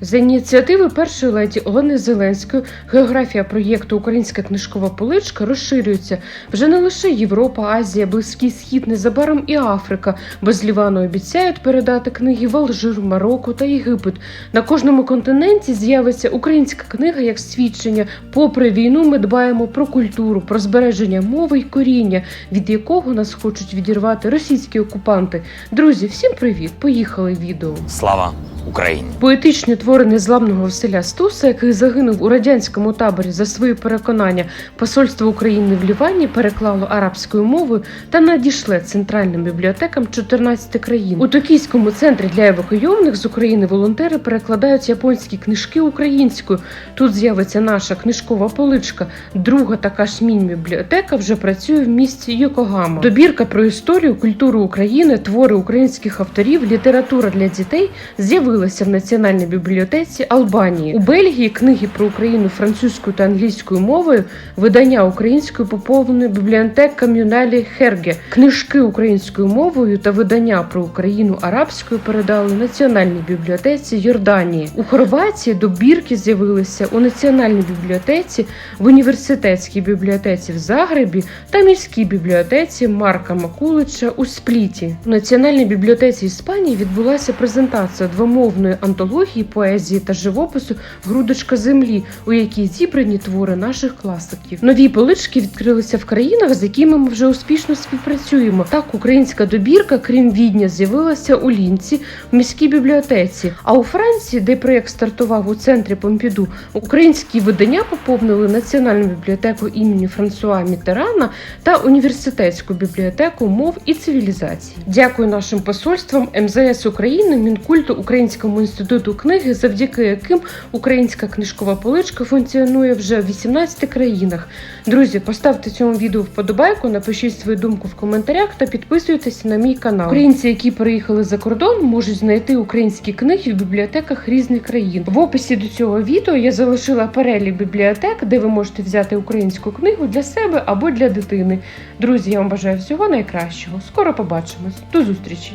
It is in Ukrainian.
За ініціативи першої леді Олени Зеленської географія проєкту Українська книжкова поличка розширюється вже не лише Європа, Азія, Близький Схід, незабаром і Африка. Без Лівану обіцяють передати книги в Алжир, Марокко та Єгипет. На кожному континенті з'явиться українська книга як свідчення. Попри війну, ми дбаємо про культуру, про збереження мови й коріння, від якого нас хочуть відірвати російські окупанти. Друзі, всім привіт! Поїхали відео. Слава Україні! Поетичні твори незламного Василя Стуса, який загинув у радянському таборі за свої переконання, посольство України в Лівані переклало арабською мовою та надійшли центральним бібліотекам 14 країн. У Токійському центрі для евакуйованих з України волонтери перекладають японські книжки українською. Тут з'явиться наша книжкова поличка. Друга така ж міні-бібліотека вже працює в місті Йокогама. Добірка про історію, культуру України, твори українських авторів, література для дітей з'явилася в Національній бібліотеці Албанії. У Бельгії книги про Україну французькою та англійською мовою, видання українською поповненої бібліотека Ком'юналі Херге, книжки українською мовою та видання про Україну арабською передали Національній бібліотеці Йорданії. У Хорватії добірки з'явилися у Національній бібліотеці, в університетській бібліотеці в Загребі та міській бібліотеці Марка Макулича у Спліті. У Національній бібліотеці Іспанії відбулася презентація двомовної антології поезії та живопису Грудочка землі, у якій зібрані твори наших класиків. Нові полички відкрилися в країнах, з якими ми вже успішно співпрацюємо. Так, українська добірка, крім відня, з'явилася у Лінці в міській бібліотеці. А у Франції, де проєкт стартував у центрі Помпіду, українські видання поповнили національну бібліотеку імені Франсуа Мітерана та університетську бібліотеку мов і цивілізації. Дякую нашим посольствам МЗС України, Мінкульту, Українському інституту книги, завдяки яким українська книжкова поличка функціонує вже в 18 країнах. Друзі, поставте цьому відео вподобайку, напишіть свою думку в коментарях та підписуйтесь на мій канал. Українці, які переїхали за кордон, можуть знайти українські книги в бібліотеках різних країн. В описі до цього відео я залишила перелік бібліотек, де ви можете взяти українську книгу для себе або для дитини. Друзі, я вам бажаю всього найкращого. Скоро побачимось. До зустрічі!